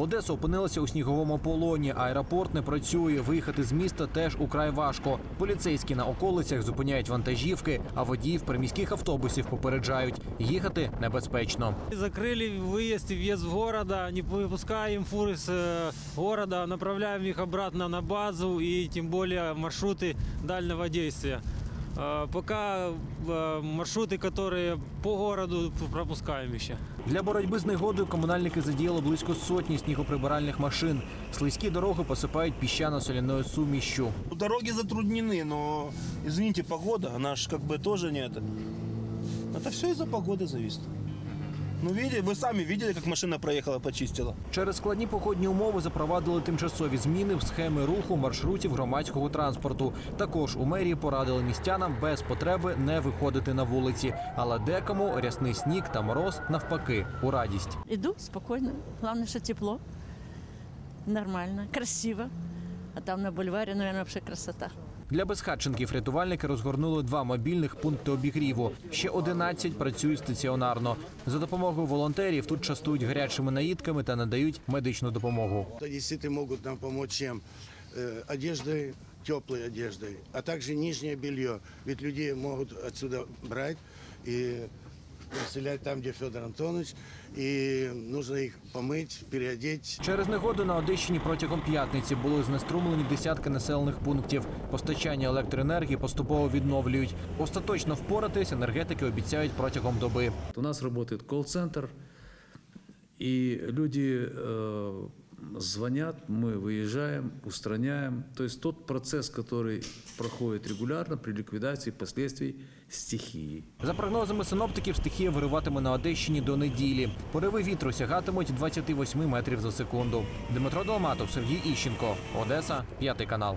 Одеса опинилася у сніговому полоні. Аеропорт не працює. Виїхати з міста теж украй важко. Поліцейські на околицях зупиняють вантажівки, а водіїв приміських автобусів попереджають їхати небезпечно. Закрыли выезд и въезд в города, не выпускаем фуры с э, города, направляем их обратно на базу и тем более маршруты дальнего действия. Э, Пока э, маршруты, которые по городу, пропускаем еще. Для боротьби з негодою комунальники задіяли близько сотні снігоприбиральних машин. Слизькі дороги посипають піщано-соляною сумішчю. Дороги затруднены, но, извините, погода, она же как бы тоже не это. Это все из-за погоды зависит. Ну, вы сами видели, как машина проехала, почистила. Через складні погодні умови запровадили тимчасові зміни в схеми руху маршрутів громадського транспорту. Також у мерії порадили містянам без потреби не виходити на вулиці, але декому рясний сніг та мороз навпаки у радість. Иду спокойно. Главное, что тепло. Нормально, красиво. А там на бульваре, наверное, вообще красота. Для безхатченків рятувальники розгорнули два мобільних пункти обігріву. Ще 11 працюють стаціонарно. За допомогою волонтерів тут частують гарячими наїдками та надають медичну допомогу. Это можуть нам помочь чим? Э, одеждой, теплой а також нижнє белье. Від людей можуть відсюди брати и расселять там, где Федор Антонович, и нужно их помыть, переодеть. Через негоду на Одещині протягом п'ятниці були знеструмлені десятки населених пунктів. Постачання електроенергії поступово відновлюють. Остаточно впоратись енергетики обіцяють протягом доби. У нас работает колл-центр, и люди э, звонят, мы выезжаем, устраняем. То есть тот процесс, который проходит регулярно при ликвидации последствий стихии. За прогнозами синоптиків, стихія вириватиме на Одещині до неділі. Пориви вітру сягатимуть 28 метрів за секунду. Дмитро Долматов, Сергій Іщенко, Одеса, п'ятий канал.